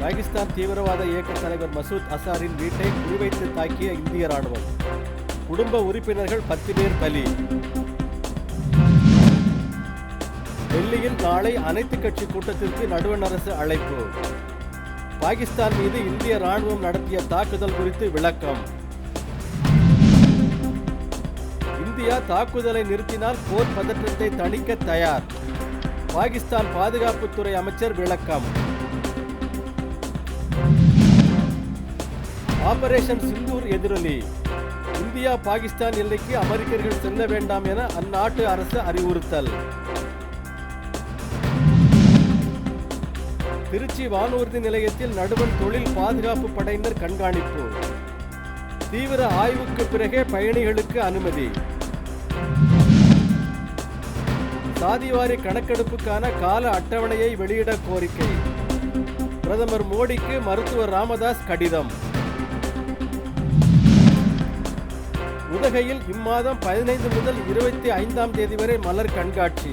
பாகிஸ்தான் தீவிரவாத இயக்க தலைவர் மசூத் அசாரின் வீட்டை குறிவைத்து தாக்கிய இந்திய ராணுவம். குடும்ப உறுப்பினர்கள் பத்து பேர் பலி. டெல்லியில் நாளை அனைத்து கட்சி கூட்டத்திற்கு நடுவண் அரசு அழைப்பு. பாகிஸ்தான் மீது இந்திய ராணுவம் நடத்திய தாக்குதல் குறித்து விளக்கம். இந்தியா தாக்குதலை நிறுத்தினால் போர் பதற்றத்தை தணிக்க தயார். பாகிஸ்தான் பாதுகாப்புத்துறை அமைச்சர் விளக்கம். ஆபரேஷன் சிந்தூர் எதிரொலி. இந்தியா பாகிஸ்தான் எல்லைக்கு அமெரிக்கர்கள் செல்ல வேண்டாம் என அந்நாட்டு அரசு அறிவுறுத்தல். திருச்சி வானூர்தி நிலையத்தில் நடுவர் தொழில் பாதுகாப்பு படையினர் கண்காணிப்பு. தீவிர ஆய்வுக்கு பிறகே பயணிகளுக்கு அனுமதி. சாதிவாரி கணக்கெடுப்புக்கான கால அட்டவணையை வெளியிட கோரிக்கை. பிரதமர் மோடிக்கு மருத்துவர் ராமதாஸ் கடிதம். உதகையில் இம்மாதம் பதினைந்து முதல் இருபத்தி ஐந்தாம் தேதி வரை மலர் கண்காட்சி.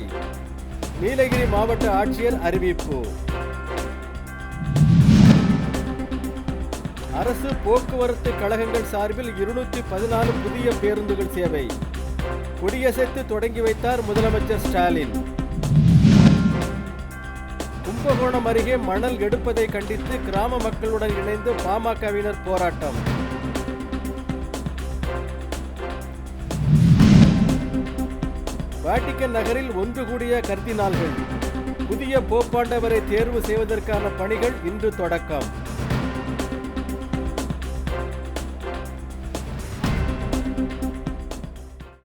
நீலகிரி மாவட்ட ஆட்சியர் அறிவிப்பு. அரசு போக்குவரத்து கழகங்கள் சார்பில் இருநூற்றி பதினாலு புதிய பேருந்துகள் சேவை. கொடியசைத்து தொடங்கி வைத்தார் முதலமைச்சர் ஸ்டாலின். கும்பகோணம் அருகே மணல் எடுப்பதை கண்டித்து கிராம மக்களுடன் இணைந்து பாமகவினர் போராட்டம். வேட்டிக்கன் நகரில் ஒன்று கூடிய கர்தினால்கள் புதிய போப்பாண்டவரை தேர்வு செய்வதற்கான பணிகள் இன்று தொடக்கம்.